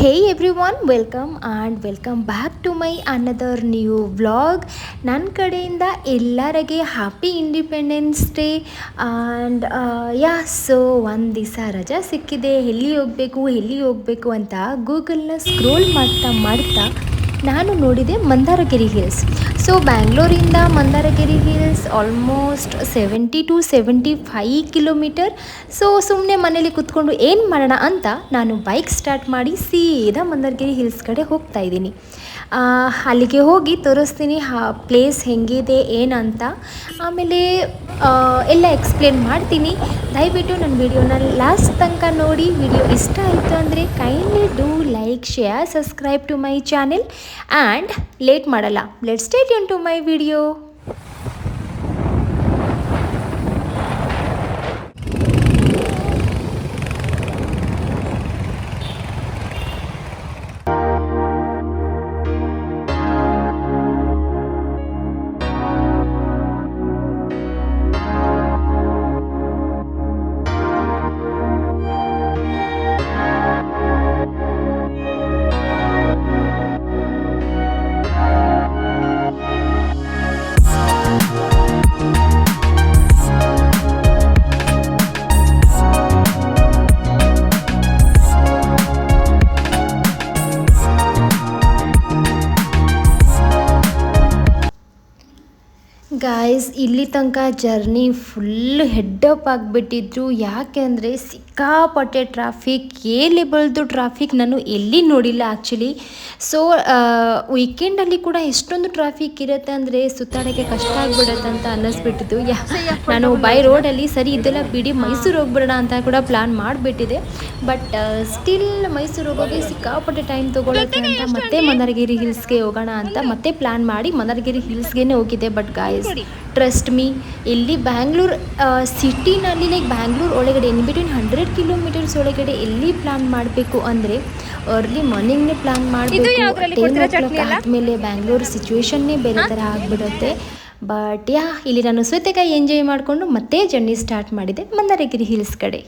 Hey everyone welcome and welcome back to my another new vlog ನನ್ನ ಕಡೆಯಿಂದ ಎಲ್ಲರಿಗೆ happy independence day and yeah so ಒಂದು ದಿವಸ ರಜಾ ಸಿಕ್ಕಿದೆ. ಎಲ್ಲಿ ಹೋಗಬೇಕು ಎಲ್ಲಿ ಹೋಗಬೇಕು ಅಂತ ಗೂಗಲ್ನ ಸ್ಕ್ರೋಲ್ ಮಾಡ್ತಾ ಮಾಡ್ತಾ ನಾನು ನೋಡಿದೆ Mandaragiri hills so ಬ್ಯಾಂಗ್ಳೂರಿಂದ Mandaragiri hills almost seventy to seventy five kilometer so ಸುಮ್ಮನೆ ಮನೇಲಿ ಕೂತ್ಕೊಂಡು ಏನು ಮಾಡೋಣ ಅಂತ ನಾನು ಬೈಕ್ ಸ್ಟಾರ್ಟ್ ಮಾಡಿ ಸೀದಾ ಮಂದಾರಗಿರಿ ಹಿಲ್ಸ್ ಕಡೆ ಹೋಗ್ತಾ ಇದ್ದೀನಿ. ಅಲ್ಲಿಗೆ ಹೋಗಿ ತೋರಿಸ್ತೀನಿ ಹಾ ಪ್ಲೇಸ್ ಹೆಂಗಿದೆ, ಏನಂತ. ಆಮೇಲೆ ಎಲ್ಲ ಎಕ್ಸ್ಪ್ಲೇನ್ ಮಾಡ್ತೀನಿ. ದಯವಿಟ್ಟು ನನ್ನ ವಿಡಿಯೋನ ಲಾಸ್ಟ್ ತನಕ ನೋಡಿ ವಿಡಿಯೋ ಇಷ್ಟ ಆಯಿತು ಅಂದರೆ kindly do like share subscribe to my channel and late ಮಾಡಲ್ಲ. Let state into my video guys ಇಲ್ಲಿ ತನಕ ಜರ್ನಿ ಫುಲ್ ಹೆಡ್ಡಪ್ ಆಗಿಬಿಟ್ಟಿದ್ರು. ಯಾಕೆ ಅಂದರೆ ಸಿಕ್ಕಾಪಟ್ಟೆ ಟ್ರಾಫಿಕ್ ಎಲ್ಲಿ ಬಳ್ದು ಟ್ರಾಫಿಕ್ ನಾನು ಎಲ್ಲಿ ನೋಡಿಲ್ಲ ಆ್ಯಕ್ಚುಲಿ ಸೊ ವೀಕೆಂಡಲ್ಲಿ ಕೂಡ ಎಷ್ಟೊಂದು ಟ್ರಾಫಿಕ್ ಇರುತ್ತೆ ಅಂದರೆ ಸುತ್ತಾಡೋಕ್ಕೆ ಕಷ್ಟ ಆಗಿಬಿಡುತ್ತೆ ಅಂತ ಅನ್ನಿಸ್ಬಿಟ್ಟಿದ್ದು ನಾನು ಬೈ ರೋಡಲ್ಲಿ ಸರಿ ಇದೆಲ್ಲ ಬಿಡಿ ಮೈಸೂರು ಹೋಗ್ಬಿಡೋಣ ಅಂತ ಕೂಡ ಪ್ಲ್ಯಾನ್ ಮಾಡಿಬಿಟ್ಟಿದೆ. ಬಟ್ ಸ್ಟಿಲ್ ಮೈಸೂರು ಹೋಗೋಕೆ ಸಿಕ್ಕಾಪಟ್ಟೆ ಟೈಮ್ ತೊಗೊಳಕ್ಕೆ ಅಂತ ಮತ್ತೆ ಮನರ್ಗಿರಿ ಹಿಲ್ಸ್ಗೆ ಹೋಗೋಣ ಅಂತ ಮತ್ತೆ ಪ್ಲ್ಯಾನ್ ಮಾಡಿ ಮನರ್ಗಿರಿ ಹಿಲ್ಸ್ಗೆ ಹೋಗಿದ್ದೆ. ಬಟ್ ಗಾಯ್ಸ್ ಟ್ರಸ್ಟ್ ಮೀ ಇಲ್ಲಿ ಬ್ಯಾಂಗ್ಳೂರ್ ಸಿಟಿನಲ್ಲಿ ಲೈಕ್ ಬ್ಯಾಂಗ್ಳೂರ್ ಒಳಗಡೆ ಇನ್ ಬಿಟ್ವೀನ್ ಹಂಡ್ರೆಡ್ ಕಿಲೋಮೀಟರ್ಸ್ ಒಳಗಡೆ ಎಲ್ಲಿ ಪ್ಲಾನ್ ಮಾಡಬೇಕು ಅಂದರೆ ಅರ್ಲಿ ಮಾರ್ನಿಂಗ್ನೇ ಪ್ಲ್ಯಾನ್ ಮಾಡಬೇಕು? ಆದಮೇಲೆ ಬ್ಯಾಂಗ್ಳೂರ್ ಸಿಚುವೇಶನ್ನೇ ಬೇರೆ ಥರ ಆಗಿಬಿಡುತ್ತೆ. ಬಟ್ ಯಾ ಇಲ್ಲಿ ನಾನು ಸೌತೆಕಾಯಿ ಎಂಜಾಯ್ ಮಾಡಿಕೊಂಡು ಮತ್ತೆ ಜರ್ನಿ ಸ್ಟಾರ್ಟ್ ಮಾಡಿದೆ. ಮಂದಾರಗಿರಿ ಹಿಲ್ಸ್ ಕಡೆ.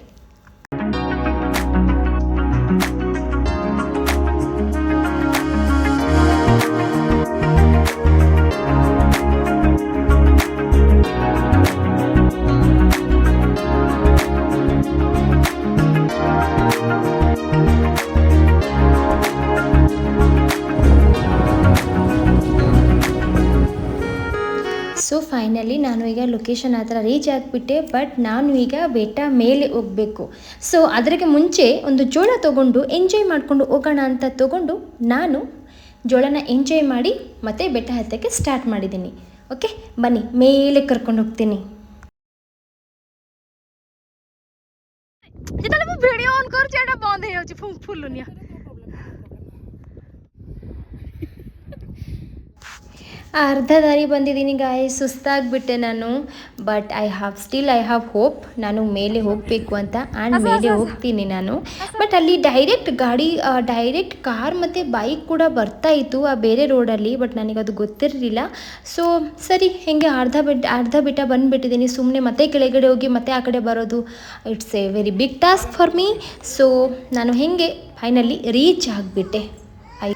ಸೊ ಫೈನಲಿ ನಾನು ಈಗ ಲೊಕೇಶನ್ ಆ ರೀಚ್ ಆಗಿಬಿಟ್ಟೆ ಬಟ್ ನಾನು ಈಗ ಬೆಟ್ಟ ಮೇಲೆ ಹೋಗಬೇಕು. ಸೊ ಅದಕ್ಕೆ ಮುಂಚೆ ಒಂದು ಜೋಳ ತೊಗೊಂಡು ಎಂಜಾಯ್ ಮಾಡಿಕೊಂಡು ಹೋಗೋಣ ಅಂತ ತೊಗೊಂಡು ನಾನು ಜೋಳನ ಎಂಜಾಯ್ ಮಾಡಿ ಮತ್ತೆ ಬೆಟ್ಟ ಹತ್ತಕ್ಕೆ ಸ್ಟಾರ್ಟ್ ಮಾಡಿದ್ದೀನಿ. ಓಕೆ ಬನ್ನಿ, ಮೇಲೆ ಕರ್ಕೊಂಡು ಹೋಗ್ತೀನಿ. ಫುಲ್ಲು ಅರ್ಧ ದಾರಿ ಬಂದಿದ್ದೀನಿ ಗಾಯ ಸುಸ್ತಾಗಿಬಿಟ್ಟೆ ನಾನು. But I have still I have hope ನಾನು ಮೇಲೆ ಹೋಗಬೇಕು ಅಂತ ಆ್ಯಂಡ್ ಮೇಲೆ ಹೋಗ್ತೀನಿ ನಾನು. ಬಟ್ ಅಲ್ಲಿ ಡೈರೆಕ್ಟ್ ಗಾಡಿ ಡೈರೆಕ್ಟ್ ಕಾರ್ ಮತ್ತು ಬೈಕ್ ಕೂಡ ಬರ್ತಾ ಇತ್ತು ಆ ಬೇರೆ ರೋಡಲ್ಲಿ ಬಟ್ ನನಗದು ಗೊತ್ತಿರಲಿಲ್ಲ. ಸೊ ಸರಿ ಹೇಗೆ ಅರ್ಧ ಬಿಟ್ಟು ಅರ್ಧ ಬಿಟ್ಟ ಬಂದುಬಿಟ್ಟಿದ್ದೀನಿ. ಸುಮ್ಮನೆ ಮತ್ತೆ ಕೆಳಗಡೆ ಹೋಗಿ ಮತ್ತೆ ಆ ಕಡೆ ಬರೋದು it's a very big task for me so ನಾನು ಹೇಗೆ ಫೈನಲಿ ರೀಚ್ ಆಗಿಬಿಟ್ಟೆ. ಐ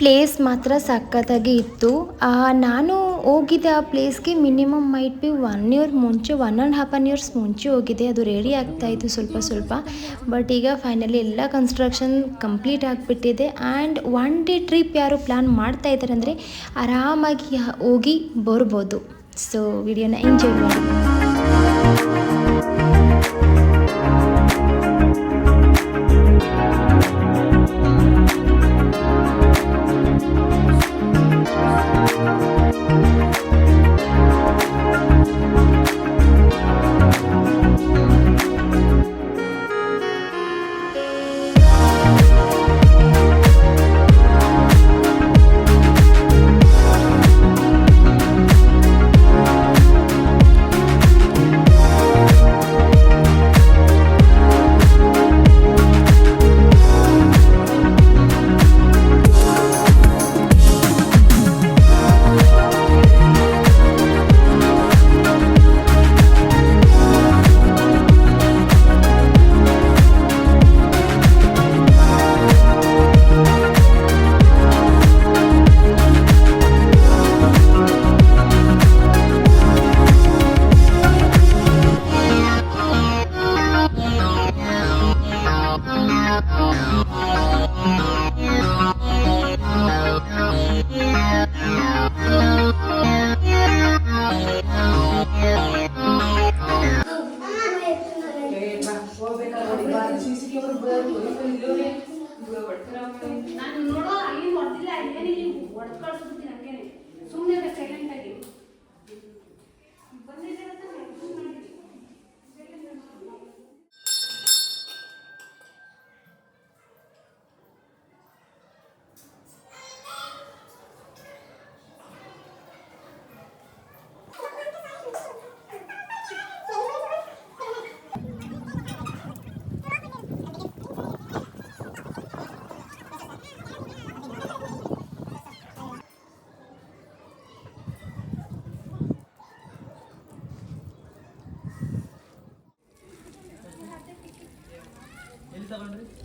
ಪ್ಲೇಸ್ ಮಾತ್ರ ಸಖತ್ತಾಗಿ ಇತ್ತು. ನಾನು ಹೋಗಿದ್ದೆ ಆ ಪ್ಲೇಸ್ಗೆ minimum might be one year ಮುಂಚೆ one and half an years ಮುಂಚೆ ಹೋಗಿದ್ದೆ ಅದು ರೆಡಿ ಆಗ್ತಾ ಇತ್ತು ಸ್ವಲ್ಪ ಸ್ವಲ್ಪ. ಬಟ್ ಈಗ ಫೈನಲಿ ಎಲ್ಲ ಕನ್ಸ್ಟ್ರಕ್ಷನ್ ಕಂಪ್ಲೀಟ್ ಆಗಿಬಿಟ್ಟಿದೆ. ಆ್ಯಂಡ್ ಒನ್ ಡೇ ಟ್ರಿಪ್ ಯಾರು ಪ್ಲ್ಯಾನ್ ಮಾಡ್ತಾ ಇದ್ದಾರೆ ಅಂದರೆ ಆರಾಮಾಗಿ ಹೋಗಿ ಬರ್ಬೋದು. ಸೊ ವಿಡಿಯೋನ ಎಂಜಾಯ್ ಮಾಡಿ ನಾನು ನೋಡೋ ಅಲ್ಲಿ ಹೊಡೆದಿಲ್ಲ ಏನಿಲ್ಲ ಹೊಡೆದು ಕಳಿಸ್ಬಿಡ್ತೀನಿ ಹಂಗೇನೆ. ಸುಮ್ಮನೆ ಸೈಲೆಂಟಾಗಿ daran ist?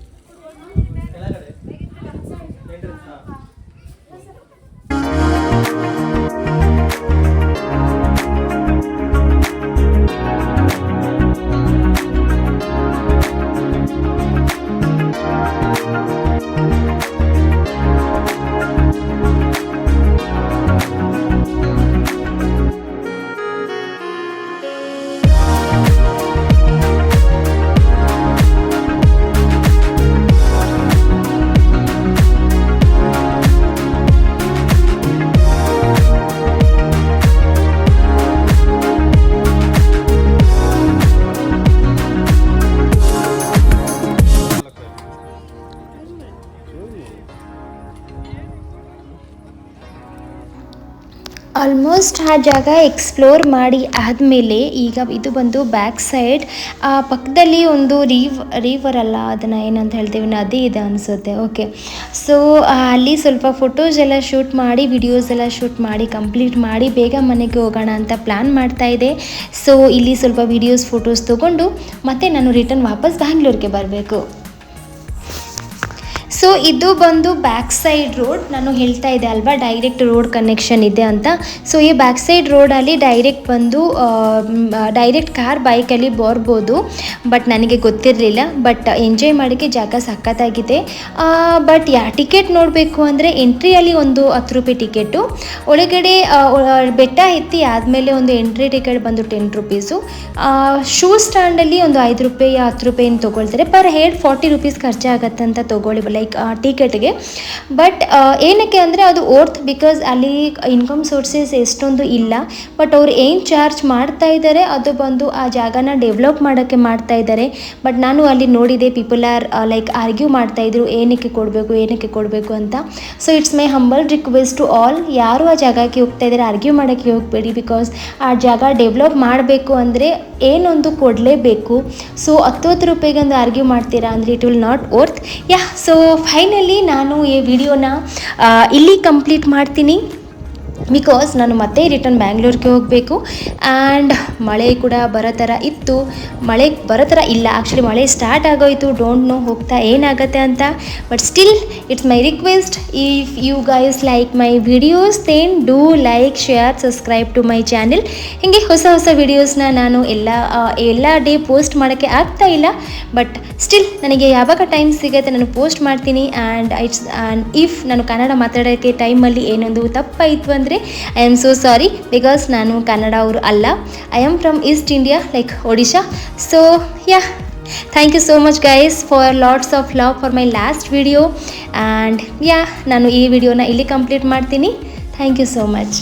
ಆಲ್ಮೋಸ್ಟ್ ಆ ಜಾಗ ಎಕ್ಸ್ಪ್ಲೋರ್ ಮಾಡಿ ಆದಮೇಲೆ ಈಗ ಇದು ಬಂದು ಬ್ಯಾಕ್ ಸೈಡ್ ಪಕ್ಕದಲ್ಲಿ ಒಂದು ರೀವ್, ರೀವರ್ ಅಲ್ಲ, ಅದನ್ನು ಏನಂತ ಹೇಳ್ತೀವಿ ನದಿ ಇದೆ ಅನಿಸುತ್ತೆ, ಓಕೆ. ಸೊ ಅಲ್ಲಿ ಸ್ವಲ್ಪ ಫೋಟೋಸ್ ಎಲ್ಲ ಶೂಟ್ ಮಾಡಿ, ವಿಡಿಯೋಸ್ ಎಲ್ಲ ಶೂಟ್ ಮಾಡಿ, ಕಂಪ್ಲೀಟ್ ಮಾಡಿ ಬೇಗ ಮನೆಗೆ ಹೋಗೋಣ ಅಂತ ಪ್ಲ್ಯಾನ್ ಮಾಡ್ತಾ ಇದೆ. ಸೊ ಇಲ್ಲಿ ಸ್ವಲ್ಪ ವಿಡಿಯೋಸ್, ಫೋಟೋಸ್ ತೊಗೊಂಡು ಮತ್ತೆ ನಾನು ರಿಟರ್ನ್ ವಾಪಸ್ ಬ್ಯಾಂಗ್ಳೂರಿಗೆ ಬರಬೇಕು. ಸೊ ಇದು ಬಂದು ಬ್ಯಾಕ್ ಸೈಡ್ ರೋಡ್ ನಾನು ಹೇಳ್ತಾ ಇದ್ದೆ ಅಲ್ವಾ ಡೈರೆಕ್ಟ್ ರೋಡ್ ಕನೆಕ್ಷನ್ ಇದೆ ಅಂತ. ಸೊ ಈ ಬ್ಯಾಕ್ ಸೈಡ್ ರೋಡಲ್ಲಿ ಡೈರೆಕ್ಟ್ ಬಂದು ಡೈರೆಕ್ಟ್ ಕಾರ್ ಬೈಕಲ್ಲಿ ಬರ್ಬೋದು. ಬಟ್ ನನಗೆ ಗೊತ್ತಿರಲಿಲ್ಲ. ಬಟ್ ಎಂಜಾಯ್ ಮಾಡೋಕ್ಕೆ ಜಾಗ ಸಖತ್ತಾಗಿದೆ. ಬಟ್ ಯಾ ಟಿಕೆಟ್ ನೋಡಬೇಕು ಅಂದರೆ ಎಂಟ್ರಿಯಲ್ಲಿ ಒಂದು ಹತ್ತು ರೂಪಾಯಿ ಟಿಕೆಟು ಒಳಗಡೆ ಬೆಟ್ಟ ಎತ್ತಿ ಆದಮೇಲೆ ಒಂದು ಎಂಟ್ರಿ ಟಿಕೆಟ್ ಬಂದು ಟೆನ್ ರುಪೀಸು ಶೂ ಸ್ಟ್ಯಾಂಡಲ್ಲಿ ಒಂದು ಐದು ರೂಪಾಯಿ, ಹತ್ತು ರೂಪಾಯಿನ ತೊಗೊಳ್ತಾರೆ. ಪರ್ ಹೆಡ್ ಫಾರ್ಟಿ ರುಪೀಸ್ ಅಂತ ತೊಗೊಳ್ಳಿ. ಲೈಕ್ ಟಿಕೆಟ್ಗೆ. ಬಟ್ ಏನಕ್ಕೆ ಅಂದರೆ ಅದು ಓರ್ತ್ ಬಿಕಾಸ್ ಅಲ್ಲಿ ಇನ್ಕಮ್ ಸೋರ್ಸಸ್ ಎಷ್ಟೊಂದು ಇಲ್ಲ. ಬಟ್ ಅವ್ರು ಏನು ಚಾರ್ಜ್ ಮಾಡ್ತಾ ಇದ್ದಾರೆ ಅದು ಬಂದು ಆ ಜಾಗನ ಡೆವಲಪ್ ಮಾಡೋಕ್ಕೆ ಮಾಡ್ತಾ ಇದ್ದಾರೆ ಬಟ್ ನಾನು ಅಲ್ಲಿ ನೋಡಿದೆ ಪೀಪಲ್ ಆರ್ ಲೈಕ್ ಆರ್ಗ್ಯೂ ಮಾಡ್ತಾ ಇದ್ರು, ಏನಕ್ಕೆ ಕೊಡಬೇಕು ಏನಕ್ಕೆ ಕೊಡಬೇಕು ಅಂತ. So it's my humble request to all ಯಾರು ಆ ಜಾಗಕ್ಕೆ ಹೋಗ್ತಾ ಇದ್ದಾರೆ ಆರ್ಗ್ಯೂ ಮಾಡೋಕ್ಕೆ ಹೋಗಬೇಡಿ ಬಿಕಾಸ್ ಆ ಜಾಗ ಡೆವಲಪ್ ಮಾಡಬೇಕು ಅಂದರೆ ಏನೊಂದು ಕೊಡಲೇಬೇಕು. ಸೊ ಹತ್ತು ಹತ್ತು ರೂಪಾಯಿಗೆ ಒಂದು ಆರ್ಗ್ಯೂ ಮಾಡ್ತೀರಾ ಅಂದರೆ it will not worth yeah so finally ನಾನು ಈ ವಿಡಿಯೋನ ಇಲ್ಲಿ ಕಂಪ್ಲೀಟ್ ಮಾಡ್ತೀನಿ. ಬಿಕಾಸ್ ನಾನು ಮತ್ತೆ ರಿಟರ್ನ್ ಬ್ಯಾಂಗ್ಳೂರಿಗೆ ಹೋಗಬೇಕು. ಆ್ಯಂಡ್ ಮಳೆ ಕೂಡ ಬರೋ ಥರ ಇತ್ತು. ಮಳೆ ಬರೋ ಥರ ಇಲ್ಲ. ಆ್ಯಕ್ಚುಲಿ ಮಳೆ ಸ್ಟಾರ್ಟ್ ಆಗೋಯಿತು. ಡೋಂಟ್ ನೋ ಹೋಗ್ತಾ ಏನಾಗುತ್ತೆ ಅಂತ. But still it's my request if you guys like my videos then do like share subscribe to my channel ಹೀಗೆ ಹೊಸ ಹೊಸ ವಿಡಿಯೋಸ್ನ ನಾನು ಎಲ್ಲ ಎಲ್ಲ ಡೇ ಪೋಸ್ಟ್ ಮಾಡೋಕ್ಕೆ ಆಗ್ತಾ ಇಲ್ಲ. ಬಟ್ ಸ್ಟಿಲ್ ನನಗೆ ಯಾವಾಗ ಟೈಮ್ ಸಿಗುತ್ತೆ ನಾನು ಪೋಸ್ಟ್ ಮಾಡ್ತೀನಿ. ಆ್ಯಂಡ್ ಇಟ್ಸ್ ಆ್ಯಂಡ್ ಇಫ್ ನಾನು ಕನ್ನಡ ಮಾತಾಡೋಕ್ಕೆ ಟೈಮಲ್ಲಿ ಏನೊಂದು ತಪ್ಪಾಯಿತು ಅಂದರೆ I am so sorry because ನಾನು ಕನ್ನಡ ಅವರು ಅಲ್ಲ. I am from east India like Odisha so yeah thank you so much guys for lots of love for my last video and yeah ನಾನು ಈ ವಿಡಿಯೋನ ಇಲ್ಲಿ ಕಂಪ್ಲೀಟ್ ಮಾಡ್ತೀನಿ. Thank you so much